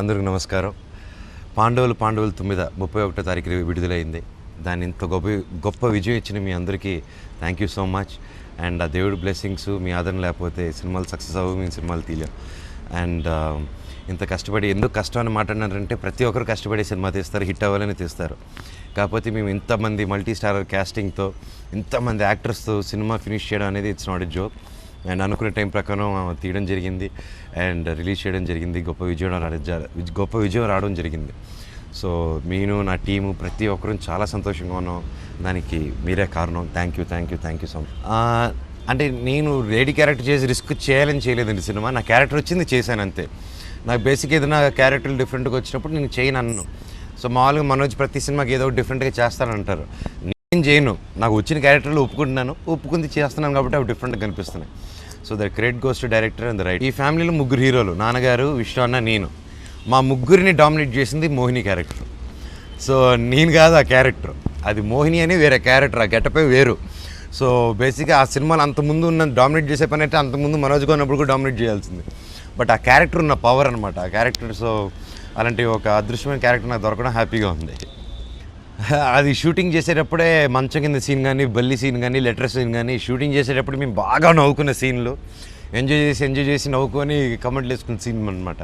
అందరికీ నమస్కారం. పాండవులు పాండవులు తొమ్మిద ముప్పై ఒకటో తారీఖు విడుదలైంది. దాన్ని ఇంత గొప్ప గొప్ప విజయం ఇచ్చిన మీ అందరికీ thank you so much and ఆ దేవుడి బ్లెస్సింగ్స్ మీ ఆదరణ లేకపోతే సినిమాలు సక్సెస్ అవ్వవు మేము సినిమాలు తీయలేం. అండ్ um, ఇంత కష్టపడి ఎందుకు కష్టం అని మాట్లాడినారంటే ప్రతి ఒక్కరు కష్టపడి సినిమా తీస్తారు హిట్ అవ్వాలని తీస్తారు. కాకపోతే మేము ఇంతమంది మల్టీ స్టార్ క్యాస్టింగ్తో ఇంతమంది యాక్టర్స్తో సినిమా ఫినిష్ చేయడం అనేది it's not a joke and అనుకునే టైం ప్రకారం తీయడం జరిగింది. అండ్ రిలీజ్ చేయడం జరిగింది. గొప్ప విజయం గొప్ప విజయం రావడం జరిగింది. సో నేను నా టీము ప్రతి ఒక్కరూ చాలా సంతోషంగా ఉన్నాం. దానికి మీరే కారణం. Thank you thank you thank you so much అంటే నేను లేడీ క్యారెక్టర్ చేసి రిస్క్ చేయాలని చేయలేదండి సినిమా. నా క్యారెక్టర్ వచ్చింది చేశాను అంతే. నాకు బేసిక్ ఏదైనా క్యారెక్టర్లు డిఫరెంట్గా వచ్చినప్పుడు నేను చేయను అన్ను. సో మామూలుగా మనోజ్ ప్రతి సినిమాకి ఏదో ఒకటి డిఫరెంట్గా చేస్తానంటారు. నేను చేయను. నాకు వచ్చిన క్యారెక్టర్లు ఒప్పుకుంటున్నాను. ఒప్పుకుంది చేస్తున్నాను కాబట్టి అవి డిఫరెంట్గా కనిపిస్తున్నాయి. So the credit goes to director and the right ఈ ఫ్యామిలీలో ముగ్గురు హీరోలు. నాన్నగారు విష్ణు అన్న నేను. మా ముగ్గురిని డామినేట్ చేసింది మోహిని క్యారెక్టర్. సో నేను కాదు ఆ క్యారెక్టర్. అది మోహిని అని వేరే క్యారెక్టర్. ఆ గెటపే వేరు. సో బేసిక్గా ఆ సినిమాలో అంతకుముందు ఉన్న డామినేట్ చేసే పని అయితే అంతకుముందు మనోజ్గా ఉన్నప్పుడు కూడా డామినేట్ చేయాల్సింది. బట్ ఆ క్యారెక్టర్ ఉన్న పవర్ అనమాట ఆ క్యారెక్టర్ సో అలాంటి ఒక అదృశ్యమైన క్యారెక్టర్ నాకు దొరకడం హ్యాపీగా ఉంది. అది షూటింగ్ చేసేటప్పుడే మంచం కింద సీన్ కానీ బల్లి సీన్ కానీ లెటర్ సీన్ కానీ షూటింగ్ చేసేటప్పుడు మేము బాగా నవ్వుకున్న సీన్లు. ఎంజాయ్ చేసి ఎంజాయ్ చేసి నవ్వుకొని కమెంట్లు వేసుకున్న సీన్ అనమాట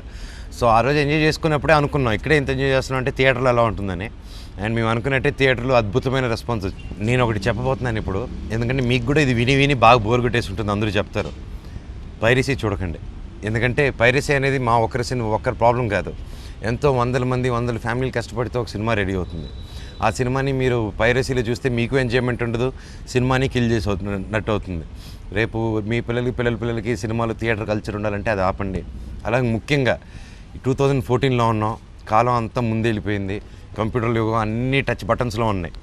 సో ఆ రోజు ఎంజాయ్ చేసుకున్నప్పుడే అనుకున్నాం ఇక్కడే ఎంత ఎంజాయ్ చేస్తున్నాం అంటే థియేటర్లో ఎలా ఉంటుందని. అండ్ మేము అనుకున్నట్టే థియేటర్లో అద్భుతమైన రెస్పాన్స్ నేను ఒకటి చెప్పబోతున్నాను ఇప్పుడు. ఎందుకంటే మీకు కూడా ఇది విని విని బాగా బోర్ కొట్టేసి ఉంటుంది అందరూ చెప్తారు. పైరసీ చూడకండి. ఎందుకంటే పైరసీ అనేది మా ఒక్కరి సినిమా ఒక్కరి ప్రాబ్లం కాదు. ఎంతో వందల మంది వందల ఫ్యామిలీలు కష్టపడితే ఒక సినిమా రెడీ అవుతుంది. ఆ సినిమాని మీరు పైరసీలో చూస్తే మీకు ఎంజాయ్మెంట్ ఉండదు సినిమాని కిల్ చేసి అవుతున్నట్టు అవుతుంది. రేపు మీ పిల్లలకి పిల్లల పిల్లలకి సినిమాలు థియేటర్ కల్చర్ ఉండాలంటే అది ఆపండి. అలాగే ముఖ్యంగా టూ థౌజండ్ ఫోర్టీన్లో ఉన్నాం. కాలం అంతా ముందే వెళ్ళిపోయింది. కంప్యూటర్ యుగం అన్ని టచ్ బటన్స్లో ఉన్నాయి.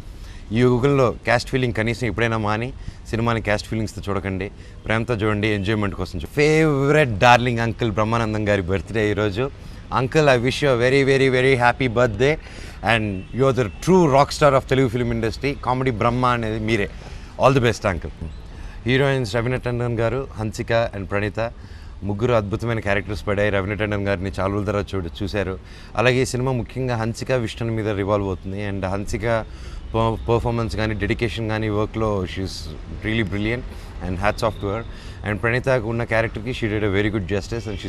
ఈ యుగంలో క్యాస్ట్ ఫీలింగ్ కనీసం ఎప్పుడైనా మాని సినిమాని క్యాస్ట్ ఫీలింగ్స్తో చూడకండి. ప్రేమతో చూడండి ఎంజాయ్మెంట్ కోసం ఫేవరెట్ డార్లింగ్ అంకుల్ బ్రహ్మానందం గారి బర్త్డే ఈరోజు. Uncle I wish you very very very happy birthday. And you are the true rock star of Telugu film industry comedy Brahma అనేది మీరే. All the best uncle. Heroines Raveena Tandon గారు Hansika and Praneetha. ముగ్గురు అద్భుతమైన characters పడాయి. Raveena Tandon గారిని చాలా రోజుల తర్వాత చూడు చూశారు. అలాగే ఈ సినిమా ముఖ్యంగా హన్సిక విష్ణుని మీద రివాల్వ్ అవుతుంది. అండ్ హన్సిక పర్ఫార్మెన్స్ కానీ డెడికేషన్ కానీ వర్క్లో she is really brilliant and hats off to her and ప్రణీతకు ఉన్న క్యారెక్టర్కి she did a very good justice and she's